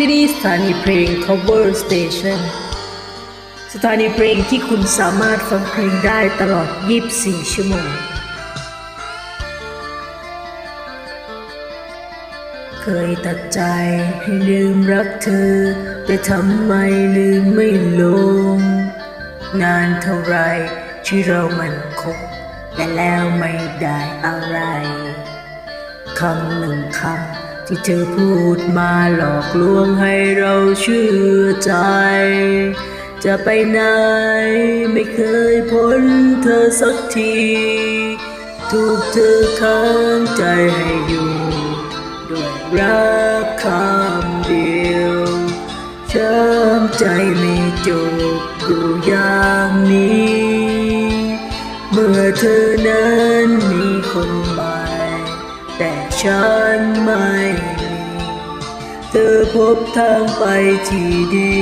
ที่นี่สถานีเพลง cover station สถานีเพลงที่คุณสามารถฟังเพลงได้ตลอด 24 ชั่วโมง เคยตัดใจให้ลืมรักเธอ แต่ทำไมลืมไม่ลง นานเท่าไรที่เรามันคบแต่แล้วไม่ได้อะไรคำหนึ่งคำ ที่เธอพูดมาหลอกลวงให้เราเชื่อใจ จะไปไหนไม่เคยพ้นเธอสักที ถูกเธอค้างใจให้อยู่ด้วยรักคำเดียวช้ำใจไม่จบอยู่อย่างนี้ เมื่อเธอนั้นมีคนใหม่ แต่ฉันไม่มีเธอพบทางไปที่ดี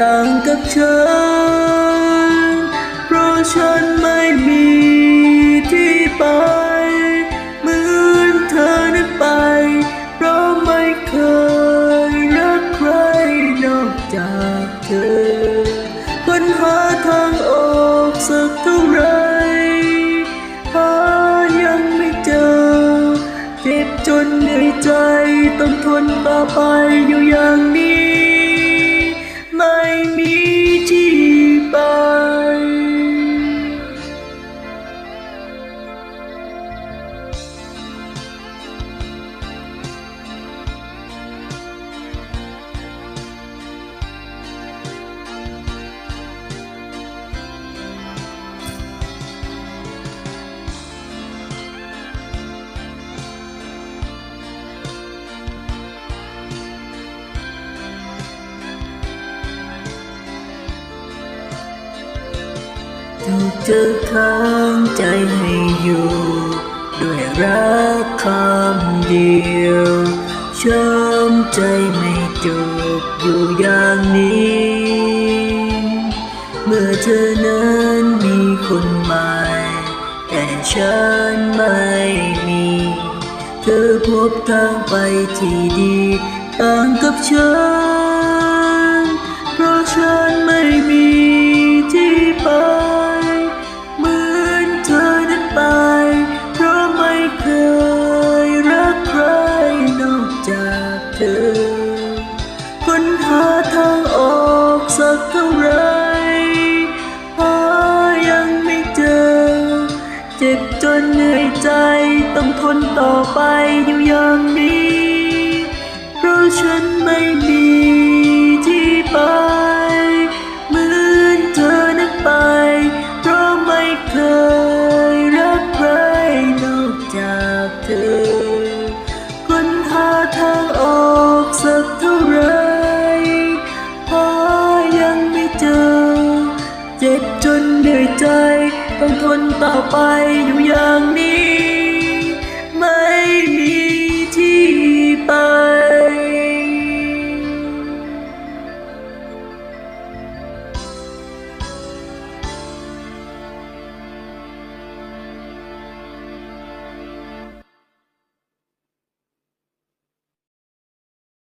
ต่างกับฉัน เพราะฉันไม่ ใจต้องทนต่อไปอยู่อย่างนี้ ไม่มี ถูกเธอค้างใจให้อยู่ ด้วยรักคำเดียวช้ำใจไม่จบอยู่อย่างนี้ เมื่อเธอนั้นมีคนใหม่ แต่ฉันไม่มี เธอพบทางไปที่ดีต่างกับฉัน ใจต้องทนต่อไปอยู่อย่างนี้ เพราะฉันไม่มี ต้องทนต่อไปอยู่อย่างนี้